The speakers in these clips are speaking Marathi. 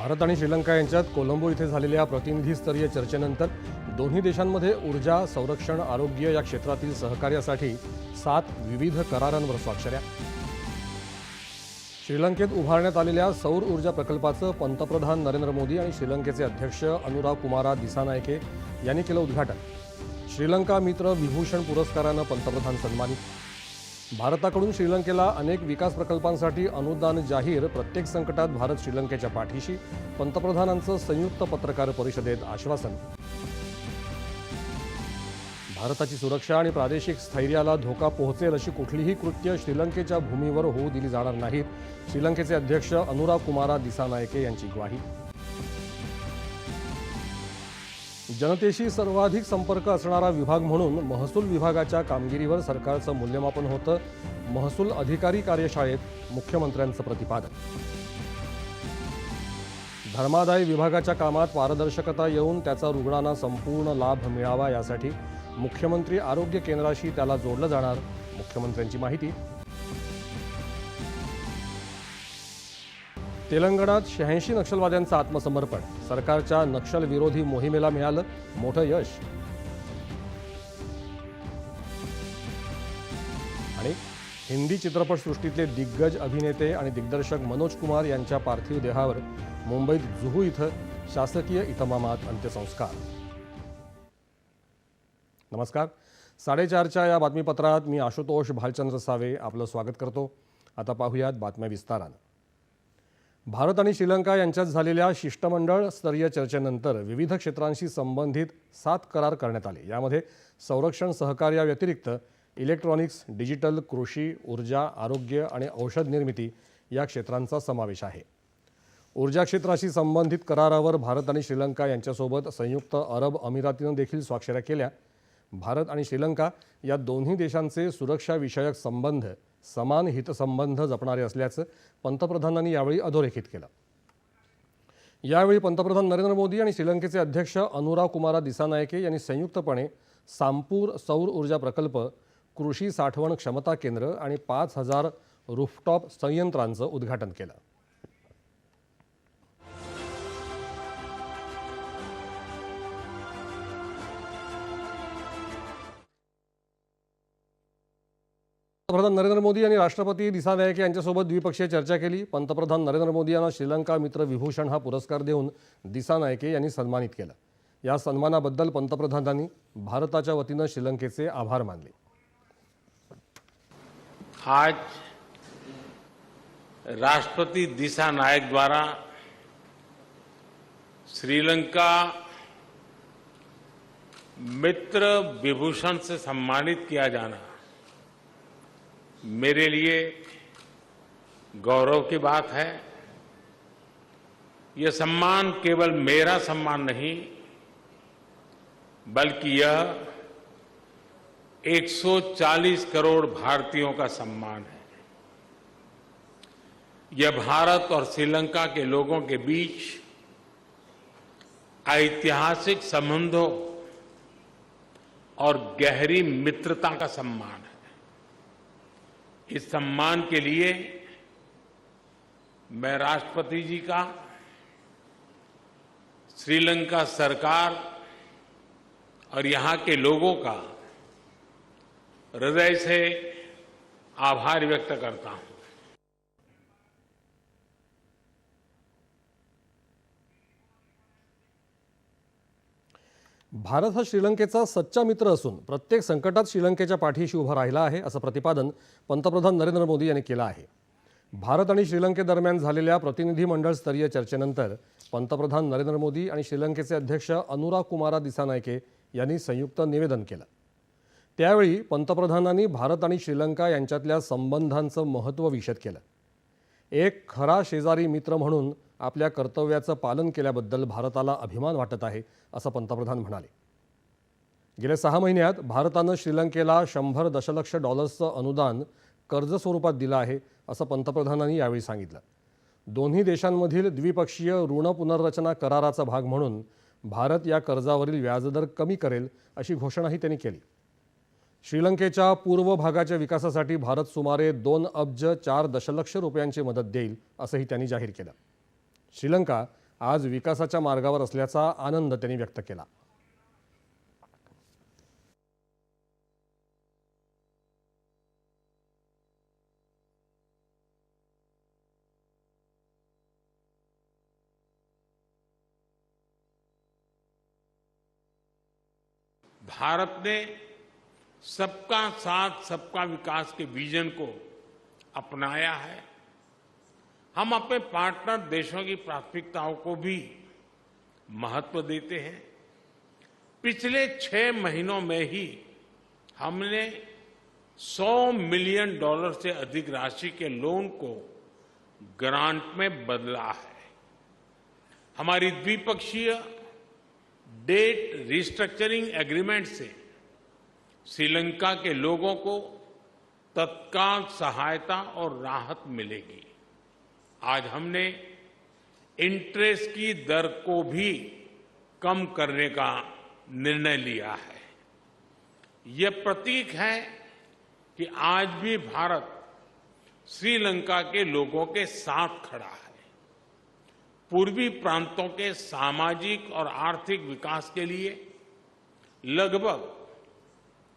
भारत आणि श्रीलंका यांच्यात कोलंबो इथे झालेल्या प्रतिनिधीस्तरीय चर्चेनंतर दोन्ही देशांमध्ये ऊर्जा संरक्षण आरोग्य या क्षेत्रातील सहकार्यासाठी सात विविध करारांवर स्वाक्षऱ्या श्रीलंकेत उभारण्यात आलेल्या सौर ऊर्जा प्रकल्पाचं पंतप्रधान नरेंद्र मोदी आणि श्रीलंकेचे अध्यक्ष अनुराग कुमारा दिसानायके यांनी केलं उद्घाटन. श्रीलंका मित्र विभूषण पुरस्कारानं पंतप्रधान सन्मानित भारताकडून श्रीलंकेला अनेक विकास प्रकल्पांसाठी अनुदान जाहीर प्रत्येक संकटात भारत श्रीलंकेच्या पाठीशी. पंतप्रधानांचं संयुक्त पत्रकार परिषदेत आश्वासन. भारताची सुरक्षा आणि प्रादेशिक स्थैर्याला धोका पोहोचेल अशी कुठलीही कृत्य श्रीलंकेच्या भूमीवर होऊ दिली जाणार नाहीत. श्रीलंकेचे अध्यक्ष अनुराग कुमारा दिसानायके यांची ग्वाही. जनतेशी सर्वाधिक संपर्क असणारा विभाग म्हणून महसूल विभागाच्या कामगिरीवर सरकारचं मूल्यमापन होतं. महसूल अधिकारी कार्यशाळेत मुख्यमंत्र्यांचं प्रतिपादन. धर्मादाय विभागाच्या कामात पारदर्शकता येऊन त्याचा रुग्णांना संपूर्ण लाभ मिळावा यासाठी मुख्यमंत्री आरोग्य केंद्राशी त्याला जोडलं जाणार. मुख्यमंत्र्यांची माहिती तेलंगणात शहाऐंशी नक्षलवाद्यांचं आत्मसमर्पण. सरकारच्या नक्षलविरोधी मोहिमेला मिळालं मोठं यश. आणि हिंदी चित्रपटसृष्टीतले दिग्गज अभिनेते आणि दिग्दर्शक मनोज कुमार यांच्या पार्थिव देहावर मुंबईत जुहू इथं शासकीय इतमामात अंत्यसंस्कार. नमस्कार. साडेचारच्या या बातमीपत्रात मी आशुतोष भालचंद्र सावे आपलं स्वागत करतो. आता पाहूयात बातम्या विस्तारानं. भारत आणि श्रीलंका यांच्यात झालेल्या शिष्टमंडळ स्तरीय चर्चेनंतर विविध क्षेत्रांशी संबंधित सात करार करण्यात आले. यामध्ये संरक्षण सहकार्याव्यतिरिक्त इलेक्ट्रॉनिक्स डिजिटल कृषी ऊर्जा आरोग्य आणि औषध निर्मिती या क्षेत्रांचा समावेश आहे. ऊर्जा क्षेत्राशी संबंधित करारावर भारत आणि श्रीलंका यांच्यासोबत संयुक्त अरब अमिरातीनं देखील स्वाक्षऱ्या केल्या. भारत आणि श्रीलंका या दोन्ही देशांचे सुरक्षाविषयक संबंध समान हितसंबंध जपणारे असल्याचं पंतप्रधानांनी यावेळी अधोरेखित केलं. यावेळी पंतप्रधान नरेंद्र मोदी आणि श्रीलंकेचे अध्यक्ष अनुराग कुमारा दिसानायके यांनी संयुक्तपणे सांपूर सौर ऊर्जा प्रकल्प कृषी साठवण क्षमता केंद्र आणि पाच हजार रूफटॉप संयंत्रांचं उद्घाटन केलं. पंतप्रधान नरेंद्र मोदी यांनी राष्ट्रपती दिसा नायके यांच्यासोबत द्विपक्षीय चर्चा केली. पंतप्रधान नरेंद्र मोदी यांना श्रीलंका मित्र विभूषण हा पुरस्कार देऊन दिसा नायके यांनी सन्मानित केलं. या सन्मानाबद्दल पंतप्रधानांनी भारताच्या वतीनं श्रीलंकेचे आभार मानले. आज राष्ट्रपति दिशा नायक द्वारा श्रीलंका मित्र विभूषण से सम्मानित किया जाना मेरे लिए गौरव की बात है। यह सम्मान केवल मेरा सम्मान नहीं, बल्कि यह 140 करोड़ भारतीयों का सम्मान है। यह भारत और श्रीलंका के लोगों के बीच ऐतिहासिक संबंधों और गहरी मित्रता का सम्मान है। इस सम्मान के लिए मैं राष्ट्रपति जी का, श्रीलंका सरकार और यहाँ के लोगों का हृदय से आभार व्यक्त करता हूँ। भारत हा श्रीलंकेचा सच्चा मित्र असून प्रत्येक संकटात श्रीलंकेच्या पाठीशी उभा राहिला आहे असं प्रतिपादन पंतप्रधान नरेंद्र मोदी यांनी केलं आहे. भारत आणि श्रीलंकेदरम्यान झालेल्या प्रतिनिधिमंडळ स्तरीय चर्चेनंतर पंतप्रधान नरेंद्र मोदी आणि श्रीलंकेचे अध्यक्ष अनुराग कुमारा दिसानायके यांनी संयुक्त निवेदन केलं. त्यावेळी पंतप्रधानांनी भारत आणि श्रीलंका यांच्यातल्या संबंधांचं महत्त्व विशद केलं. एक खरा शेजारी मित्र म्हणून आपल्या कर्तव्याचं पालन केल्याबद्दल भारताला अभिमान वाटत आहे असं पंतप्रधान म्हणाले. गेल्या सहा महिन्यात भारतानं श्रीलंकेला शंभर दशलक्ष डॉलर्सचं अनुदान कर्ज स्वरूपात दिलं आहे असं पंतप्रधानांनी यावेळी सांगितलं. दोन्ही देशांमधील द्विपक्षीय ऋण पुनर्रचना कराराचा भाग म्हणून भारत या कर्जावरील व्याजदर कमी करेल अशी घोषणाही त्यांनी केली. श्रीलंकेच्या पूर्व भागाच्या विकासासाठी भारत सुमारे दोन अब्ज चार दशलक्ष रुपयांची मदत देईल असंही त्यांनी जाहीर केलं. श्रीलंका आज विकासाच्या मार्गावर असल्याचा आनंद त्यांनी व्यक्त केला. भारत ने सबका साथ सबका विकास के विजन को अपनाया है। हम अपने पार्टनर देशों की प्राथमिकताओं को भी महत्व देते हैं। पिछले छह महीनों में ही हमने 100 मिलियन डॉलर से अधिक राशि के लोन को ग्रांट में बदला है। हमारी द्विपक्षीय डेट रिस्ट्रक्चरिंग एग्रीमेंट से श्रीलंका के लोगों को तत्काल सहायता और राहत मिलेगी। आज हमने इंटरेस्ट की दर को भी कम करने का निर्णय लिया है। यह प्रतीक है कि आज भी भारत श्रीलंका के लोगों के साथ खड़ा है। पूर्वी प्रांतों के सामाजिक और आर्थिक विकास के लिए लगभग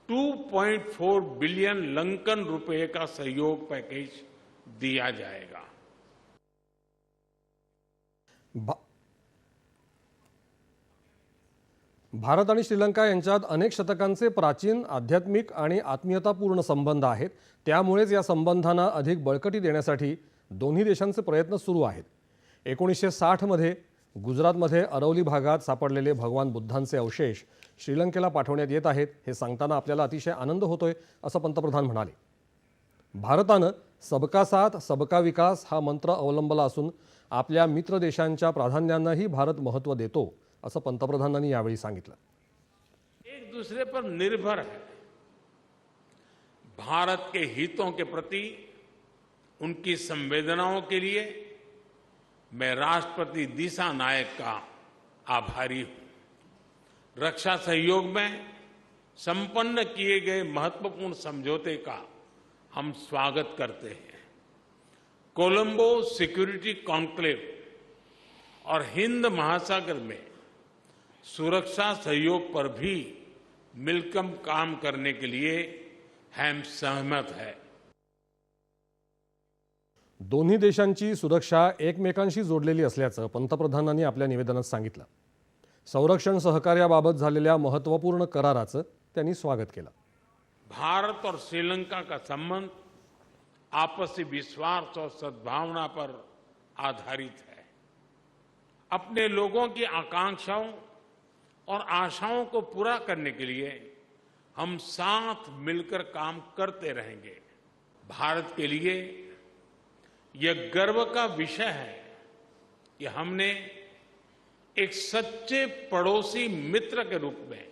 2.4 बिलियन लंकन रुपए का सहयोग पैकेज दिया जाएगा। भा भारत आणि श्रीलंका यांच्यात अनेक शतकांचे प्राचीन आध्यात्मिक आणि आत्मीयतापूर्ण संबंध आहेत. त्यामुळेच या संबंधांना अधिक बळकटी देण्यासाठी दोन्ही देशांचे प्रयत्न सुरू आहेत. एकोणीसशे साठमध्ये गुजरातमध्ये अरवली भागात सापडलेले भगवान बुद्धांचे अवशेष श्रीलंकेला पाठवण्यात येत आहेत हे सांगताना आपल्याला अतिशय आनंद होतोय असं पंतप्रधान म्हणाले. भारतानं सबका साथ सबका विकास हा मंत्र अवलंबला असून आपल्या मित्र देशांच्या प्राधान्यांनाही भारत महत्त्व देतो, असं पंतप्रधानांनी यावेळी सांगितलं. एक दूसरे पर निर्भर है। भारत के हितों के प्रति, उनकी संवेदनाओं के लिए, मैं राष्ट्रपति दिशा नायक का आभारी हूँ। रक्षा सहयोग में संपन्न किए गए महत्वपूर्ण समझौते का हम स्वागत करते हैं। कोलंबो सिक्योरिटी कॉन्क्लेव और हिंद महासागर में सुरक्षा सहयोग पर भी मिलकर काम करने के लिए हम सहमत है। दोन्ही देशांची सुरक्षा एकमेकांशी जोडलेली असल्याचं पंतप्रधानांनी आपल्या निवेदनात सांगितलं. संरक्षण सहकार्याबाबत झालेल्या महत्त्वपूर्ण कराराचं त्यांनी स्वागत केलं. भारत और श्रीलंका का संबंध आपसी विश्वास और सद्भावना पर आधारित है। अपने लोगों की आकांक्षाओं और आशाओं को पूरा करने के लिए हम साथ मिलकर काम करते रहेंगे। भारत के लिए यह गर्व का विषय है कि हमने एक सच्चे पड़ोसी मित्र के रूप में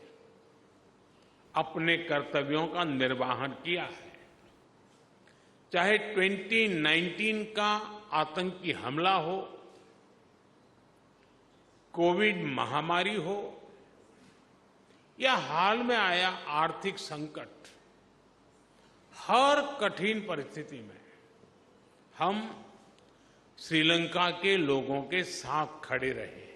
अपने कर्तव्यों का निर्वाहन किया है। चाहे 2019 का आतंकी हमला हो, कोविड महामारी हो, या हाल में आया आर्थिक संकट, हर कठिन परिस्थिति में हम श्रीलंका के लोगों के साथ खड़े रहे।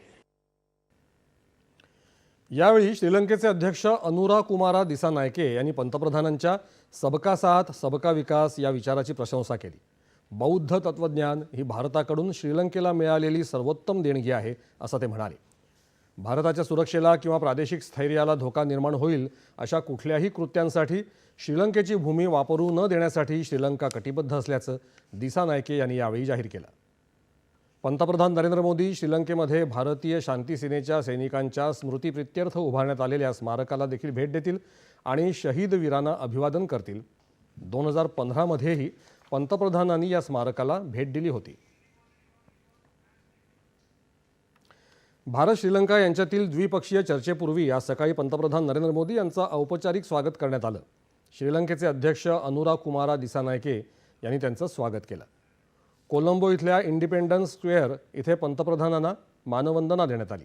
यावेळी श्रीलंकेचे अध्यक्ष अनुरा कुमारा दिसानायके यांनी पंतप्रधानांच्या सबका साथ सबका विकास या विचाराची प्रशंसा केली. बौद्ध तत्वज्ञान ही भारताकडून श्रीलंकेला मिळालेली सर्वोत्तम देणगी आहे असं ते म्हणाले. भारताच्या सुरक्षेला किंवा प्रादेशिक स्थैर्याला धोका निर्माण होईल अशा कुठल्याही कृत्यांसाठी श्रीलंकेची भूमी वापरू न देण्यासाठी श्रीलंका कटिबद्ध असल्याचं दिसानायके यांनी यावेळी जाहीर केलं. पंतप्रधान नरेंद्र मोदी श्रीलंकेमध्ये भारतीय शांती सेनेच्या सैनिकांच्या स्मृतीप्रित्यर्थ उभारण्यात आलेल्या स्मारकाला देखील भेट देतील आणि शहीद वीरांना अभिवादन करतील. दोन हजार पंधरामध्येही पंतप्रधानांनी या स्मारकाला भेट दिली होती. भारत श्रीलंका यांच्यातील द्विपक्षीय चर्चेपूर्वी आज सकाळी पंतप्रधान नरेंद्र मोदी यांचं औपचारिक स्वागत करण्यात आलं. श्रीलंकेचे अध्यक्ष अनुरा कुमारा दिसानायके यांनी त्यांचं स्वागत केलं. कोलंबो इथल्या इंडिपेंडन्स स्क्वेअर इथे पंतप्रधानांना मानवंदना देण्यात आली.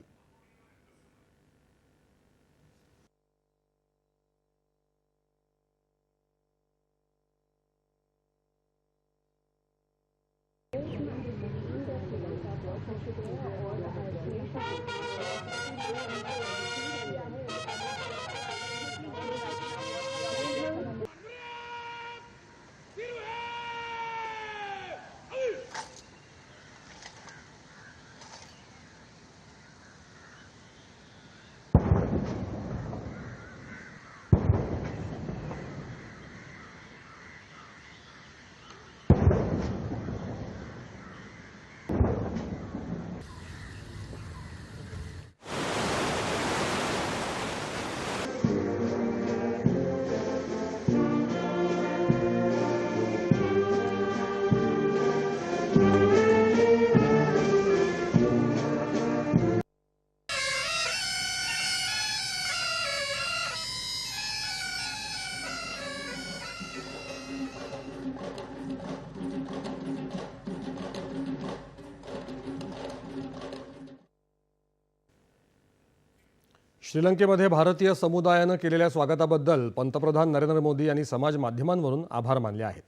श्रीलंकेमध्ये भारतीय समुदायानं केलेल्या स्वागताबद्दल पंतप्रधान नरेंद्र मोदी यांनी समाज माध्यमांवरून आभार मानले आहेत.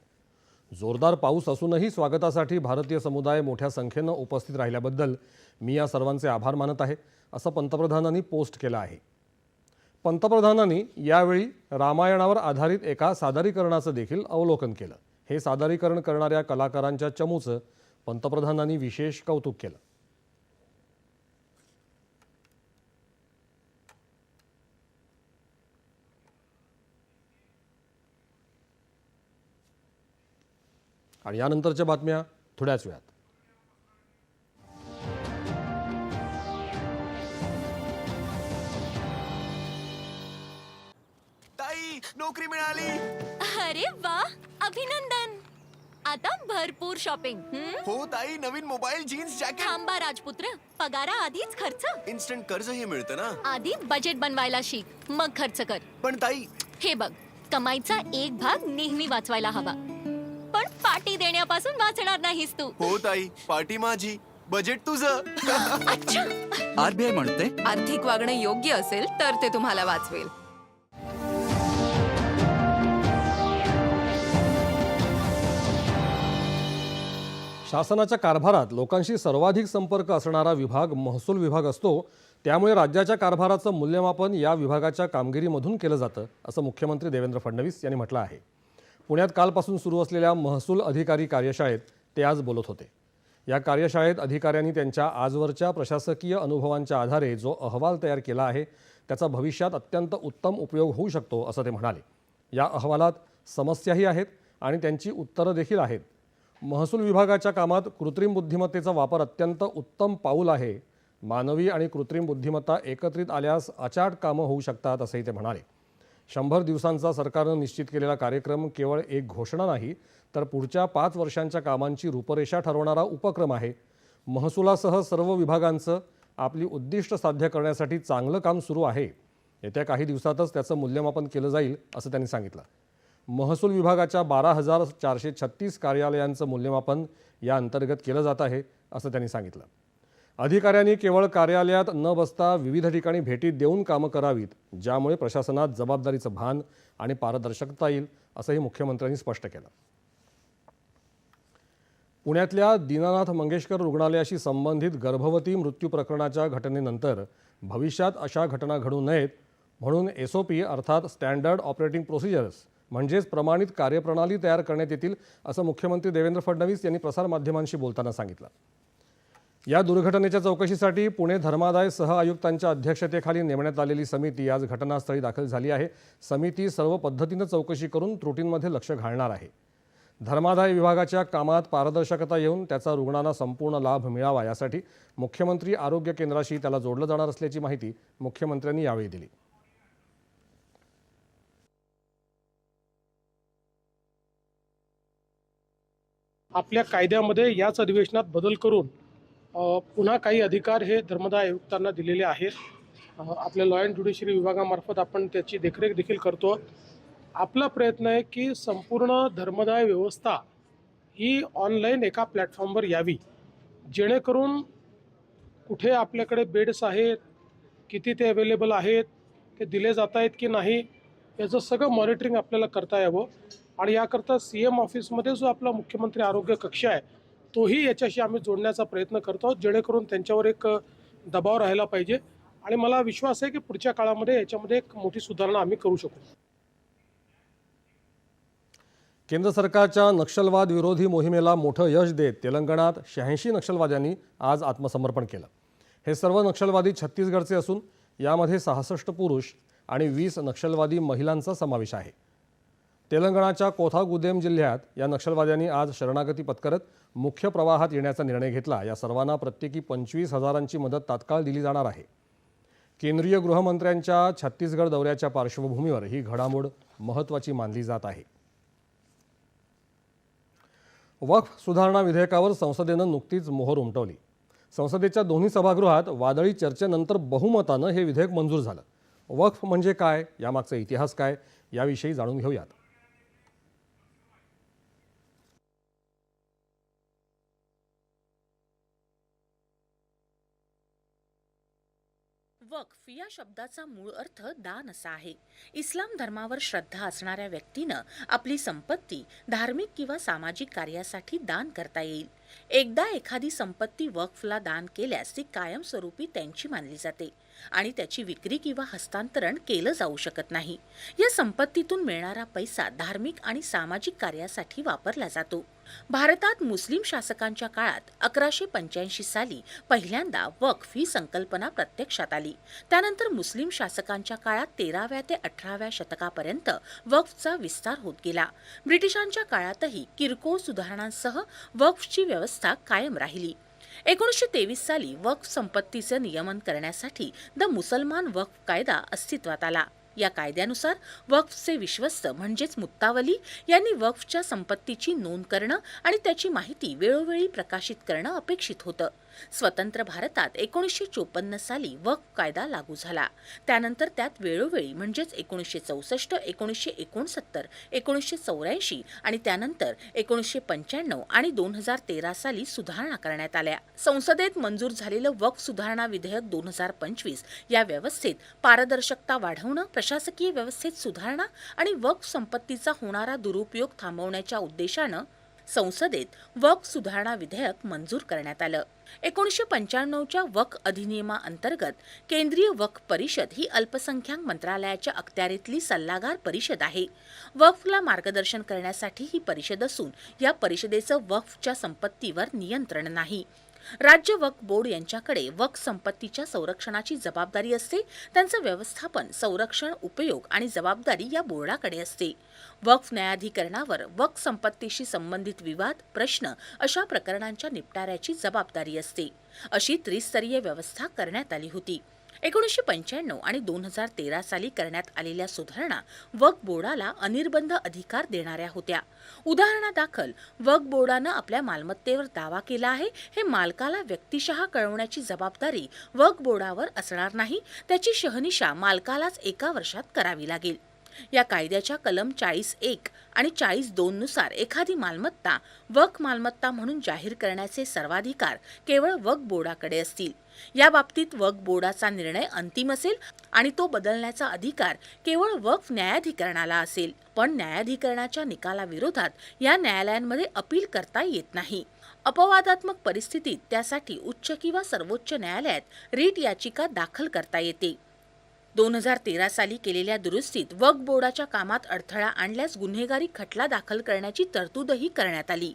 जोरदार पाऊस असूनही स्वागतासाठी भारतीय समुदाय मोठ्या संख्येनं उपस्थित राहिल्याबद्दल मी या सर्वांचे आभार मानत आहे असं पंतप्रधानांनी पोस्ट केलं आहे. पंतप्रधानांनी यावेळी रामायणावर आधारित एका सादरीकरणाचं देखील अवलोकन केलं. हे सादरीकरण करणाऱ्या कलाकारांच्या चमूचं पंतप्रधानांनी विशेष कौतुक केलं. आणि यानंतरच्या बातम्या थोड्याच वेळात. ताई नोकरी मिळाली. अरे वा अभिनंदन. आता भरपूर शॉपिंग हं? हो ताई नवीन मोबाईल जीन्स जॅकेट थांबा राजपुत्र पगारा आधीच खर्च. इन्स्टंट कर्ज हे मिळतं ना? आधी बजेट बनवायला शिक मग खर्च कर. पण ताई हे बघ कमाईचा एक भाग नेहमी वाचवायला हवा. पण पार्टी देण्यापासून वाचणार नाहीस तू. हो ताई. पार्टी माझी. बजेट तुझं. अच्छा. आरबीआय म्हणते. आर्थिक वागणं योग्य असेल तर ते तुम्हाला वाचवेल. शासनाच्या कारभारात लोकांशी सर्वाधिक संपर्क असणारा विभाग महसूल विभाग असतो त्यामुळे राज्याच्या कारभाराचं मूल्यमापन या विभागाच्या कामगिरीमधून केलं जातं असं मुख्यमंत्री देवेंद्र फडणवीस यांनी म्हटलं आहे. पुण्यात कालपासून सुरू असलेल्या महसूल अधिकारी कार्यशाळेत ते आज बोलत होते. या कार्यशाळेत अधिकाऱ्यांनी त्यांच्या आजवरच्या प्रशासकीय अनुभवांच्या आधारे जो अहवाल तयार केला आहे त्याचा भविष्यात अत्यंत उत्तम उपयोग होऊ शकतो असं ते म्हणाले. या अहवालात समस्याही आहेत आणि त्यांची उत्तरं देखील आहेत. महसूल विभागाच्या कामात कृत्रिम बुद्धिमत्तेचा वापर अत्यंत उत्तम पाऊल आहे. मानवी आणि कृत्रिम बुद्धिमत्ता एकत्रित आल्यास अचाट कामं होऊ शकतात असंही ते म्हणाले. शंभर दिवसांचा सरकारनं निश्चित केलेला कार्यक्रम केवळ एक घोषणा नाही तर पुढच्या पाच वर्षांच्या कामांची रूपरेषा ठरवणारा उपक्रम आहे. महसुलासह सर्व विभागांचं आपली उद्दिष्ट साध्य करण्यासाठी चांगलं काम सुरू आहे. येत्या काही दिवसातच त्याचं मूल्यमापन केलं जाईल असं त्यांनी सांगितलं. महसूल विभागाच्या बारा हजार चारशे छत्तीस कार्यालयांचं मूल्यमापन या अंतर्गत केलं जात आहे असं त्यांनी सांगितलं. अधिकाऱ्यांनी केवळ कार्यालयात न बसता विविध ठिकाणी भेटी देऊन कामं करावीत ज्यामुळे प्रशासनात जबाबदारीचं भान आणि पारदर्शकता येईल असंही मुख्यमंत्र्यांनी स्पष्ट केलं. पुण्यातल्या दीनानाथ मंगेशकर रुग्णालयाशी संबंधित गर्भवती मृत्यू प्रकरणाच्या घटनेनंतर भविष्यात अशा घटना घडू नयेत म्हणून एस ओ पी अर्थात स्टँडर्ड ऑपरेटिंग प्रोसिजर्स म्हणजेच प्रमाणित कार्यप्रणाली तयार करण्यात येतील असं मुख्यमंत्री देवेंद्र फडणवीस यांनी प्रसारमाध्यमांशी बोलताना सांगितलं. या दुर्घटनेच्या चौकशीसाठी पुणे धर्मादाय सह आयुक्तांच्या अध्यक्षतेखाली नेमण्यात आलेली समिती आज घटनास्थळी दाखल झाली आहे. समिती सर्व पद्धतीनं चौकशी करून त्रुटींमध्ये लक्ष घालणार आहे. धर्मादाय विभागाच्या कामात पारदर्शकता येऊन त्याचा रुग्णांना संपूर्ण लाभ मिळावा यासाठी मुख्यमंत्री आरोग्य केंद्राशी त्याला जोडलं जाणार असल्याची माहिती मुख्यमंत्र्यांनी यावेळी दिली. आपल्या कायद्यामध्ये याच अधिवेशनात बदल करून पुन्हा काही अधिकार हे धर्मदाय आयुक्तांना दिलेले आहेत. आपल्या लॉ अँड ज्युडिशरी विभागामार्फत आपण त्याची देखरेख देखील करतो. आपला प्रयत्न आहे की संपूर्ण धर्मदाय व्यवस्था ही ऑनलाईन एका प्लॅटफॉर्मवर यावी. जेणेकरून कुठे आपल्याकडे बेड्स आहेत किती ते अवेलेबल आहेत ते दिले जात आहेत की नाही याचं सगळं मॉनिटरिंग आपल्याला करता यावं. आणि याकरता सी एम ऑफिसमध्ये जो आपला मुख्यमंत्री आरोग्य कक्ष आहे तोही याच्याशी आम्ही जोडण्याचा प्रयत्न करतो आहोत जेणेकरून त्यांच्यावर एक दबाव राहायला पाहिजे. आणि मला विश्वास आहे की पुढच्या काळामध्ये याच्यामध्ये एक मोठी सुधारणा आम्ही करू शकू. केंद्र सरकारच्या नक्षलवाद विरोधी मोहिमेला मोठं यश देत तेलंगणात शहाऐंशी नक्षलवाद्यांनी आज आत्मसमर्पण केलं. हे सर्व नक्षलवादी छत्तीसगडचे असून यामध्ये सहासष्ट पुरुष आणि वीस नक्षलवादी महिलांचा समावेश आहे. तेलंगणाच्या कोथागुदेम जिल्ह्यात या नक्षलवाद्यांनी आज शरणागती पत्करत मुख्य प्रवाहात येण्याचा निर्णय घेतला. या सर्वांना प्रत्येकी पंचवीस हजारांची मदत तात्काळ दिली जाणार आहे. केंद्रीय गृहमंत्र्यांच्या छत्तीसगड दौऱ्याच्या पार्श्वभूमीवर ही घडामोड महत्त्वाची मानली जात आहे. वक्फ सुधारणा विधेयकावर संसदेनं नुकतीच मोहर उमटवली. संसदेच्या दोन्ही सभागृहात वादळी चर्चेनंतर बहुमतानं हे विधेयक मंजूर झालं. वक्फ म्हणजे काय? यामागचा इतिहास काय? याविषयी जाणून घेऊयात. वक्फ या शब्दाचा मूळ अर्थ दान असा आहे. इस्लाम धर्मावर श्रद्धा असणाऱ्या व्यक्तीनं आपली संपत्ती धार्मिक किंवा सामाजिक कार्यासाठी दान करता येईल. एकदा एखादी संपत्ती वक्फला दान केल्यास ती कायमस्वरूपी त्यांची मानली जाते. आणि त्याची विक्री किंवा हस्तांतरण केलं जाऊ शकत नाही. या संपत्तीतून मिळणारा पैसा धार्मिक आणि सामाजिक कार्यासाठी वापरला जातो. भारतात मुस्लिम शासकांच्या काळात अकराशे पंच्याऐंशी साली पहिल्यांदा वक्फ ही संकल्पना प्रत्यक्षात आली. त्यानंतर मुस्लिम शासकांच्या काळात तेराव्या ते अठराव्या शतकापर्यंत वक्फचा विस्तार होत गेला. ब्रिटिशांच्या काळातही किरकोळ सुधारणांसह वक्फची व्यवस्था कायम राहिली. एकोणीसशे तेवीस साली वक्फ संपत्तीचे नियमन करण्यासाठी द मुसलमान वक्फ कायदा अस्तित्वात आला. या कायद्यानुसार वक्फचे विश्वस्त म्हणजेच मुत्तावली यांनी वक्फच्या संपत्तीची नोंद करणं आणि त्याची माहिती वेळोवेळी प्रकाशित करणं अपेक्षित होतं. स्वतंत्र भारतात एकोणीसशे चोपन्न साली वक्फ कायदा लागू झाला. त्यानंतर त्यात वेळोवेळी म्हणजेच एकोणीसशे चौसष्ट एकोणीसशे एकोणसत्तर एकोणीसशे चौऱ्याऐंशी आणि त्यानंतर एकोणीसशे पंच्याण्णव आणि दोन हजार तेरा साली सुधारणा करण्यात आल्या. संसदेत मंजूर झालेलं वक्फ सुधारणा विधेयक दोन हजार पंचवीस या व्यवस्थेत पारदर्शकता वाढवणं प्रशासकीय व्यवस्थेत सुधारणा आणि वक्फ संपत्तीचा होणारा दुरुपयोग थांबवण्याच्या उद्देशानं संसदेत वक सुधारणा विधेयक मंजूर करण्यात आलं. एकोणीसशे पंच्याण्णवच्या वक अधिनियमाअंतर्गत केंद्रीय वक परिषद ही अल्पसंख्याक मंत्रालयाच्या अखत्यारीतली सल्लागार परिषद आहे. वक्फला मार्गदर्शन करण्यासाठी ही परिषद असून या परिषदेचं वक्फच्या संपत्तीवर नियंत्रण नाही. राज्य वक्फ बोर्ड यांच्याकडे वक्फ संपत्तीच्या संरक्षणाची जबाबदारी असते. त्यांचं व्यवस्थापन संरक्षण उपयोग आणि जबाबदारी या बोर्डाकडे असते. वक्फ न्यायाधिकरणावर वक्फ संपत्तीशी संबंधित विवाद प्रश्न अशा प्रकरणांच्या निपटाऱ्याची जबाबदारी असते. अशी त्रिस्तरीय व्यवस्था करण्यात आली होती. एकोणीसशे पंच्याण्णव आणि दोन हजार तेरा साली करण्यात आलेल्या सुधारणा वक्फ बोर्डाला अनिर्बंध अधिकार देणाऱ्या होत्या. उदाहरणादाखल वक्फ बोर्डानं आपल्या मालमत्तेवर दावा केला आहे हे मालकाला व्यक्तिशः कळवण्याची जबाबदारी वक्फ बोर्डावर असणार नाही त्याची शहनिशा मालकालाच एका वर्षात करावी लागेल. या कायद्याच्या कलम चाळीस एक आणि चाळीस दोननुसार एखादी मालमत्ता वक मालमत्ता म्हणून जाहीर करण्याचे सर्वाधिकार केवळ वक बोर्डाकडे असतील. या बाबतीत वक बोर्डाचा निर्णय अंतिम असेल आणि तो बदलण्याचा अधिकार केवळ वक्फ न्यायाधिकरणाला असेल. पण न्यायाधिकरणाच्या निकालाविरोधात या न्यायालयांमध्ये अपील करता येत नाही. अपवादात्मक परिस्थितीत त्यासाठी उच्च किंवा सर्वोच्च न्यायालयात रीट याचिका दाखल करता येते. दोन हजार तेरा साली केलेल्या दुरुस्तीत वक्फ बोर्डाच्या कामात अडथळा आणल्यास गुन्हेगारी खटला दाखल करण्याची तरतूदही करण्यात आली.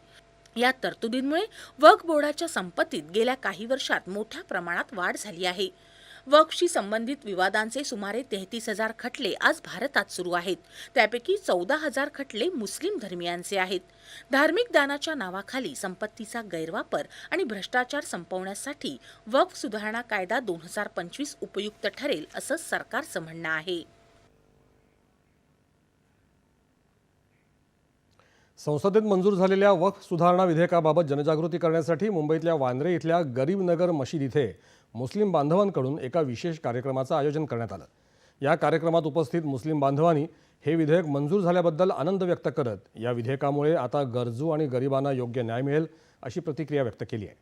या तरतुदींमुळे वक्फ बोर्डाच्या संपत्तीत गेल्या काही वर्षात मोठ्या प्रमाणात वाढ झाली आहे. वक्फशी संबंधित विवादांचे सुमारे तेहतीस हजार खटले आज भारतात सुरू आहेत. त्यापैकी चौदा हजार खटले मुस्लिम धर्मियांचे आहेत. धार्मिक दानाच्या नावाखाली संपत्तीचा गैरवापर आणि भ्रष्टाचार संपवण्यासाठी वक्फ सुधारणा कायदा दोन हजार पंचवीस उपयुक्त ठरेल असं सरकारचं म्हणणं आहे. संसदेत मंजूर झालेल्या वक्फ सुधारणा विधेयकाबाबत जनजागृती करण्यासाठी मुंबईतल्या वांद्रे इथल्या गरीब नगर मशीद इथे मुस्लिम बांधवांकडून एका विशेष कार्यक्रमाचं आयोजन करण्यात आलं. या कार्यक्रमात उपस्थित मुस्लिम बांधवांनी हे विधेयक मंजूर झाल्याबद्दल आनंद व्यक्त करत या विधेयकामुळे आता गरजू आणि गरिबांना योग्य न्याय मिळेल अशी प्रतिक्रिया व्यक्त केली आहे.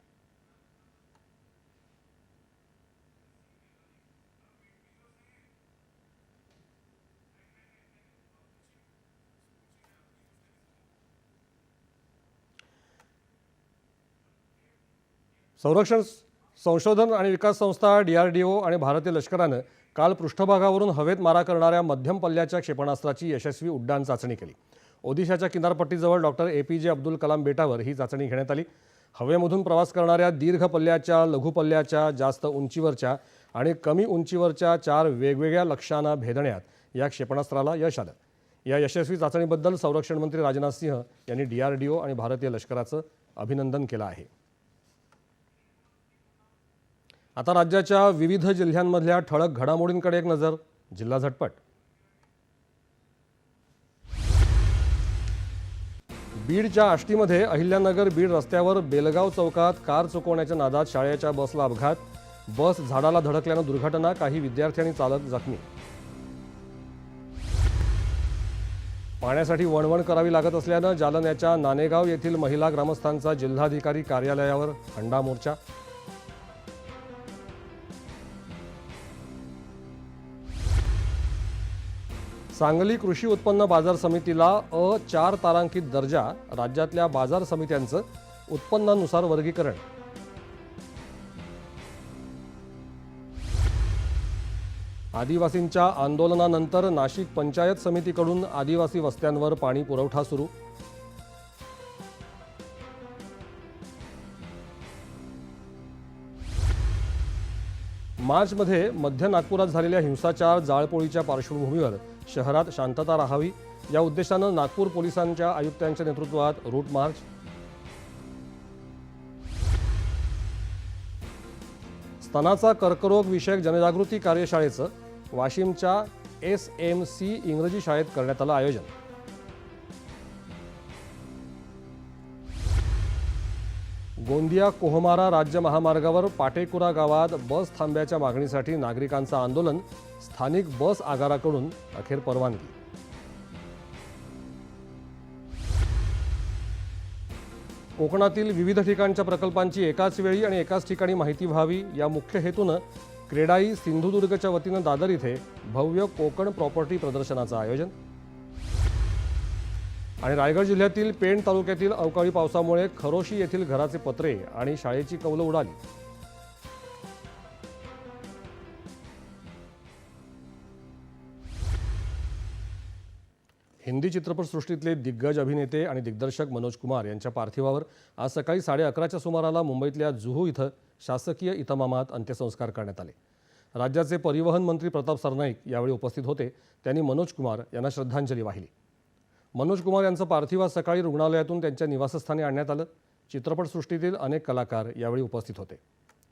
संरक्षण संशोधन आणि विकास संस्था डी आर डी ओ आणि भारतीय लष्करानं काल पृष्ठभागावरून हवेत मारा करणाऱ्या मध्यम पल्ल्याच्या क्षेपणास्त्राची यशस्वी उड्डाण चाचणी केली. ओदिशाच्या किनारपट्टीजवळ डॉक्टर ए पी जे अब्दुल कलाम बेटावर ही चाचणी घेण्यात आली. हवेमधून प्रवास करणाऱ्या दीर्घ पल्ल्याच्या लघु पल्ल्याच्या जास्त उंचीवरच्या आणि कमी उंचीवरच्या चार वेगवेगळ्या लक्ष्यांना भेदण्यात या क्षेपणास्त्राला यश आलं. या यशस्वी चाचणीबद्दल संरक्षण मंत्री राजनाथ सिंह यांनी डी आर डी ओ आणि भारतीय लष्कराचं अभिनंदन केलं आहे. आता राज्याच्या विविध जिल्ह्यांमधल्या ठळक घडामोडींकडे एक नजर. जिल्हा झटपट. बीडच्या आष्टीमध्ये अहिल्यानगर बीड रस्त्यावर बेलगाव चौकात कार चुकवण्याच्या नादात शाळेच्या बसला अपघात. बस झाडाला धडकल्यानं दुर्घटना काही विद्यार्थी आणि चालक जखमी. पाण्यासाठी वणवण करावी लागत असल्यानं जालन्याच्या नानेगाव येथील महिला ग्रामस्थांचा जिल्हाधिकारी कार्यालयावर हंडा मोर्चा. सांगली कृषी उत्पन्न बाजार समितीला अ चार तारांकित दर्जा राज्यातल्या बाजार समित्यांचं उत्पन्नानुसार वर्गीकरण. आदिवासींच्या आंदोलनानंतर नाशिक पंचायत समितीकडून आदिवासी वस्त्यांवर पाणी पुरवठा सुरू. मार्चमध्ये मध्य नागपुरात झालेल्या हिंसाचार जाळपोळीच्या पार्श्वभूमीवर शहरात शांतता राहावी या उद्देशानं नागपूर पोलिसांच्या आयुक्तांच्या नेतृत्वात रूट मार्च. स्तनाचा कर्करोग विषयक जनजागृती कार्यशाळेचं वाशिमच्या एस एम सी इंग्रजी शाळेत करण्यात आलं आयोजन. गोंदिया कोहमारा राज्य महामार्गावर पाटेकुरा गावात बस थांब्याच्या मागणीसाठी नागरिकांचं आंदोलन स्थानिक बस आगाराकडून अखेर परवानगी. कोकणातील विविध ठिकाणच्या प्रकल्पांची एकाच वेळी आणि एकाच ठिकाणी माहिती व्हावी या मुख्य हेतूनं क्रेडाई सिंधुदुर्गच्या वतीनं दादर इथे भव्य कोकण प्रॉपर्टी प्रदर्शनाचं आयोजन. आणि रायगड जिल्ह्यातील पेण तालुक्यातील अवकाळी पावसामुळे खरोशी येथील घराचे पत्रे आणि शाळेची कौलं उडाली. हिंदी चित्रपटसृष्टीतले दिग्गज अभिनेते आणि दिग्दर्शक मनोज कुमार यांच्या पार्थिवावर आज सकाळी साडे अकराच्या सुमाराला मुंबईतल्या जुहू इथं शासकीय इतमामात अंत्यसंस्कार करण्यात आले. राज्याचे परिवहन मंत्री प्रताप सरनाईक यावेळी उपस्थित होते. त्यांनी मनोज कुमार यांना श्रद्धांजली वाहिली. मनोज कुमार यांचं पार्थिव आज सकाळी रुग्णालयातून त्यांच्या निवासस्थानी आणण्यात आलं. चित्रपटसृष्टीतील अनेक कलाकार यावेळी उपस्थित होते.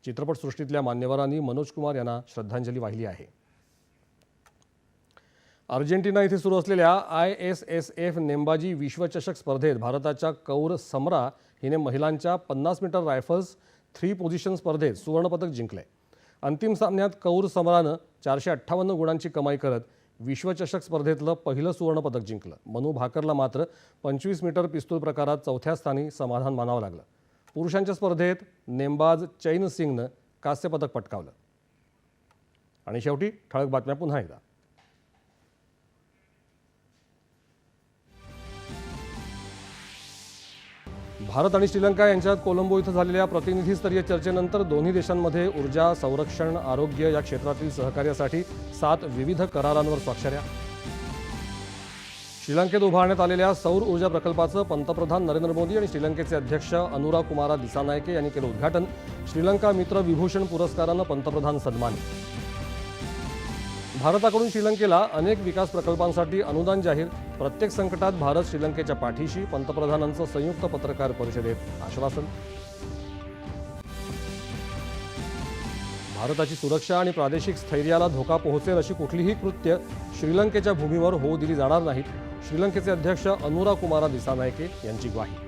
चित्रपटसृष्टीतल्या मान्यवरांनी मनोज कुमार यांना श्रद्धांजली वाहिली आहे. अर्जेंटिना इथे सुरू असलेल्या आय एस एस एफ नेमबाजी विश्वचषक स्पर्धेत भारताच्या कौर समरा हिने महिलांच्या पन्नास मीटर रायफल्स थ्री पोझिशन स्पर्धेत सुवर्णपदक जिंकले. अंतिम सामन्यात कौर समरानं चारशे अठ्ठावन्न गुणांची कमाई करत विश्वचषक स्पर्धेतलं पहिलं सुवर्णपदक जिंकलं. मनू भाकरला मात्र पंचवीस मीटर पिस्तूल प्रकारात चौथ्या स्थानी समाधान मानावं लागलं. पुरुषांच्या स्पर्धेत नेमबाज चैन सिंगनं कांस्यपदक पटकावलं. आणि शेवटी ठळक बातम्या पुन्हा एकदा. भारत आणि श्रीलंका यांच्यात कोलंबो इथं झालेल्या प्रतिनिधीस्तरीय चर्चेनंतर दोन्ही देशांमध्ये ऊर्जा संरक्षण आरोग्य या क्षेत्रातील सहकार्यासाठी सात विविध करारांवर स्वाक्षऱ्या श्रीलंकेत उभारण्यात आलेल्या सौर ऊर्जा प्रकल्पाचं पंतप्रधान नरेंद्र मोदी आणि श्रीलंकेचे अध्यक्ष अनुरा कुमारा दिसानायके यांनी केलं उद्घाटन. श्रीलंका मित्र विभूषण पुरस्कारानं पंतप्रधान सन्मानित. भारताकडून श्रीलंकेला अनेक विकास प्रकल्पांसाठी अनुदान जाहीर प्रत्येक संकटात भारत श्रीलंकेच्या पाठीशी पंतप्रधानांचं संयुक्त पत्रकार परिषदेत आश्वासन. भारताची सुरक्षा आणि प्रादेशिक स्थैर्याला धोका पोहोचेल अशी कुठलीही कृत्य श्रीलंकेच्या भूमीवर होऊ दिली जाणार नाहीत श्रीलंकेचे अध्यक्ष अनुरा कुमारा दिसानायके यांची ग्वाही.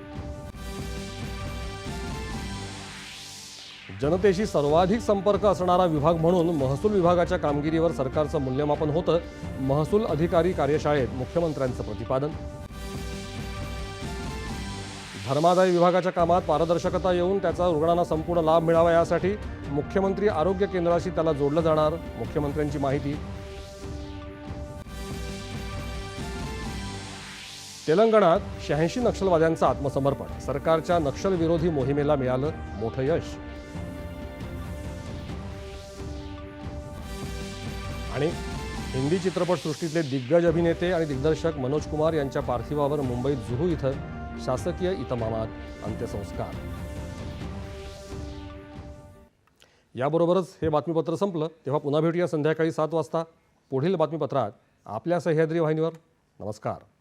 जनतेशी सर्वाधिक संपर्क असणारा विभाग म्हणून महसूल विभागाच्या कामगिरीवर सरकारचं मूल्यमापन होतं. महसूल अधिकारी कार्यशाळेत मुख्यमंत्र्यांचं प्रतिपादन. धर्मादाय विभागाच्या कामात पारदर्शकता येऊन त्याचा रुग्णांना संपूर्ण लाभ मिळावा यासाठी मुख्यमंत्री आरोग्य केंद्राशी त्याला जोडलं जाणार मुख्यमंत्र्यांची माहिती. तेलंगणात शहाऐंशी नक्षलवाद्यांचं आत्मसमर्पण. सरकारच्या नक्षलविरोधी मोहिमेला मिळालं मोठं यश. आणि हिंदी चित्रपटसृष्टीतले दिग्गज अभिनेते आणि दिग्दर्शक मनोज कुमार यांच्या पार्थिवावर मुंबईत जुहू इथं शासकीय इतमामात अंत्यसंस्कार. याबरोबरच हे बातमीपत्र संपलं. तेव्हा पुन्हा भेटूया संध्याकाळी सात वाजता. पुढील बातमीपत्रात आपल्या सह्याद्री वाहिनीवर. नमस्कार.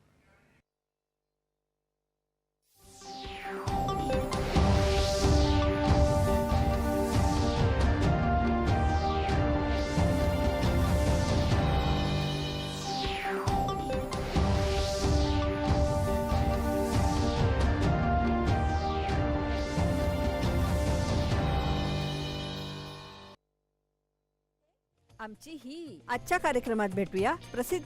आमची ही आजच्या कार्यक्रमात भेटूया. प्रसिद्ध